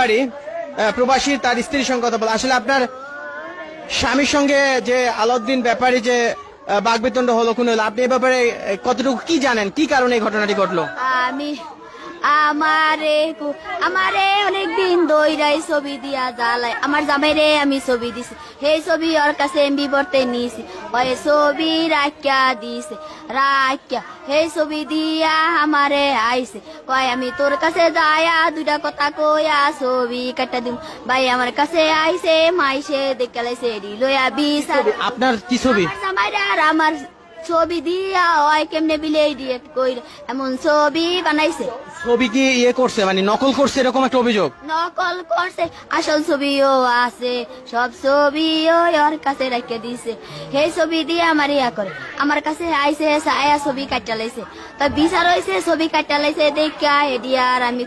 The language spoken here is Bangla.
বাড়ি আহ, প্রবাসী তার স্ত্রীর সঙ্গে কথা বলে। আসলে আপনার স্বামীর সঙ্গে যে আলাউদ্দিন ব্যাপারে যে বাগবিতণ্ড হলো কোন হলো আপনি এ ব্যাপারে কতটুকু কি জানেন? কি কারণে এই ঘটনাটি ঘটলো? আমি আমারে আমারে অনেক দিন দইরাই ছবি দিয়া জ্বালাই। আমার জামাইরে আমি ছবি দিছি। সেই ছবি ওর কাছে এমবি পড়তে নিয়েছি ওই ছবি রাখিয়া দিছে রাখিয়া সেই ছবি দিয়া আমারে আইছে। কয় আমি তোর কাছে যায়া দুটা কথা কইয়া ছবি কাটা দিম। ভাই আমার কাছে আইছে মাইসে দেখে লাইছে লইয়া আপনার কি ছবি? আমার জামাইরা আর আমার ছবি দিয়া ওই কেমনে বিলেই দিয়ে কই এমন ছবি বানাইছে। ছবি কি ইয়ে করছে? মানে নকল করছে এরকম একটা অভিযোগ? নকল করছে আসল ছবিও আছে সব ছবিও ওর কাছে রেখে দিছে। সেই ছবি দিয়ে আমার ইয়া করে আমার কাছে আইছে ছায়া ছবি কাটা লাইছে। তো বিচার হয়েছে ছবি কাটা লাইছে দেখা এডিয়ার আমি